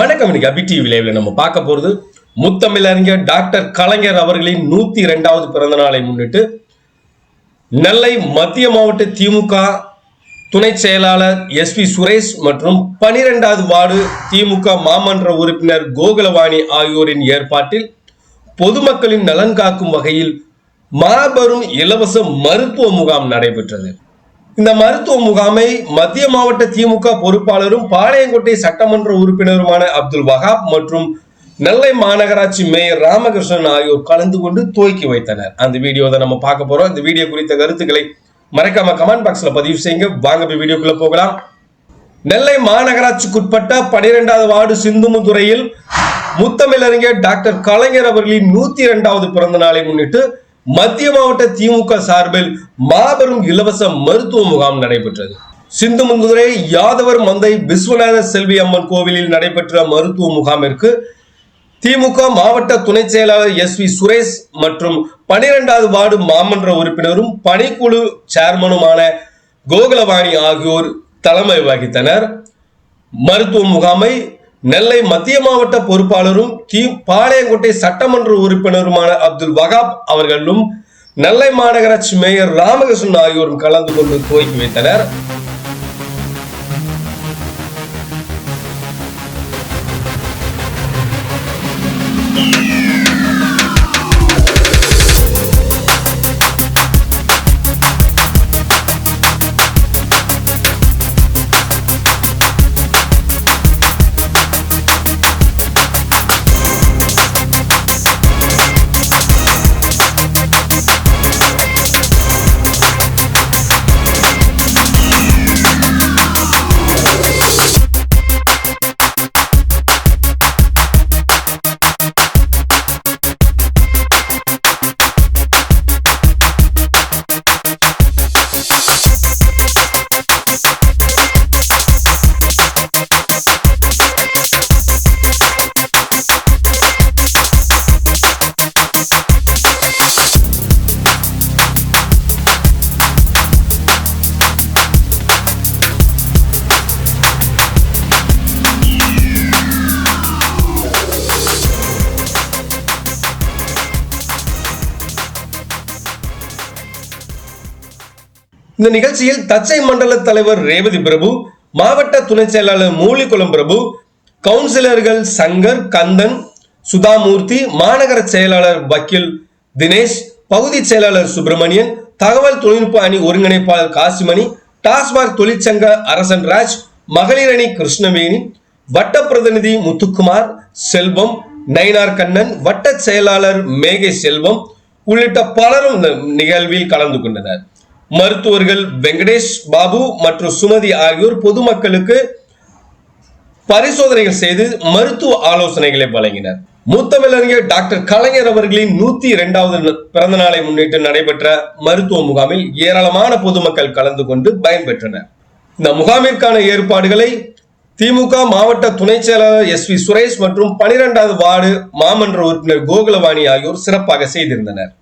வணக்கம் இன்னைக்கு அபி டிவி லைவ்ல நம்ம பார்க்க போறது முத்தமிழறிஞர் டாக்டர் கலைஞர் அவர்களின் நூத்தி இரண்டாவது பிறந்த நாளை முன்னிட்டு நெல்லை மத்திய மாவட்ட திமுக துணை செயலாளர் எஸ் பி சுரேஷ் மற்றும் பனிரெண்டாவது வார்டு திமுக மாமன்ற உறுப்பினர் கோகுலவாணி ஆகியோரின் ஏற்பாட்டில் பொதுமக்களின் நலன் காக்கும் வகையில் மாபெரும் இலவச மருத்துவ முகாம் நடைபெற்றது. இந்த மருத்துவ முகாமை மத்திய மாவட்ட திமுக பொறுப்பாளரும் பாளையங்கோட்டை சட்டமன்ற உறுப்பினருமான அப்துல் வஹாப் மற்றும் நெல்லை மாநகராட்சி மேயர் ராமகிருஷ்ணன் ஆகியோர் கலந்து கொண்டு துவக்கி வைத்தனர். அந்த வீடியோ தான் நம்ம பார்க்க போறோம். அந்த வீடியோ குறித்த கருத்துக்களை மறக்காம கமெண்ட் பாக்ஸ்ல பதிவு செய்யுங்க. வாங்க போய் வீடியோக்குள்ள போகலாம். நெல்லை மாநகராட்சிக்குட்பட்ட பனிரெண்டாவது வார்டு சிந்துமுதுறையில் முத்தமிழறிஞர் டாக்டர் கலைஞர் அவர்களின் நூத்தி இரண்டாவது பிறந்த நாளை முன்னிட்டு மத்திய மாவட்ட திமுக சார்பில் மாபெரும் இலவச மருத்துவ முகாம் நடைபெற்றது. சிந்துமுந்துரை யாதவர் மந்தை விஸ்வநாத செல்வி அம்மன் கோவிலில் நடைபெற்ற மருத்துவ முகாமிற்கு திமுக மாவட்ட துணை செயலாளர் எஸ் வி சுரேஷ் மற்றும் பனிரெண்டாவது வார்டு மாமன்ற உறுப்பினரும் பணிக்குழு சேர்மனுமான கோகுலவாணி ஆகியோர் தலைமை வகித்தனர். மருத்துவ முகாமை நெல்லை மத்திய மாவட்ட பொறுப்பாளரும் தி பாளையங்கோட்டை சட்டமன்ற உறுப்பினருமான அப்துல் வகாப் அவர்களும் நெல்லை மாநகராட்சி மேயர் ராமகிருஷ்ணன் ஆகியோரும் கலந்து கொண்டு துவக்கி வைத்தனர். இந்த நிகழ்ச்சியில் தச்சை மண்டல தலைவர் ரேவதி பிரபு மாவட்ட துணை செயலாளர் மூலிகுளம் பிரபு கவுன்சிலர்கள் சங்கர் கந்தன் சுதாமூர்த்தி மாநகர செயலாளர் வக்கீல் தினேஷ் பகுதி செயலாளர் சுப்பிரமணியன் தகவல் தொழில்நுட்ப அணி ஒருங்கிணைப்பாளர் காசிமணி டாஸ்மாக் தொழிற்சங்க அரசன் ராஜ் மகளிர் அணி கிருஷ்ணவேணி வட்ட பிரதிநிதி முத்துக்குமார் செல்வம் நயினார் கண்ணன் வட்ட செயலாளர் மேகை செல்வம் உள்ளிட்ட பலரும் இந்த நிகழ்வில் கலந்து கொண்டனர். மருத்துவர்கள் வெங்கடேஷ் பாபு மற்றும் சுமதி ஆகியோர் பொதுமக்களுக்கு பரிசோதனைகள் செய்து மருத்துவ ஆலோசனைகளை வழங்கினர். மூத்தமிழறிஞர் டாக்டர் கலைஞர் அவர்களின் நூத்தி இரண்டாவது பிறந்த நாளை முன்னிட்டு நடைபெற்ற மருத்துவ முகாமில் ஏராளமான பொதுமக்கள் கலந்து கொண்டு பயன்பெற்றனர் இந்த முகாமிற்கான ஏற்பாடுகளை திமுக மாவட்ட துணை செயலாளர் எஸ் வி சுரேஷ் மற்றும் பனிரெண்டாவது வார்டு மாமன்ற உறுப்பினர் கோகுலவாணி ஆகியோர் சிறப்பாக செய்திருந்தனர்.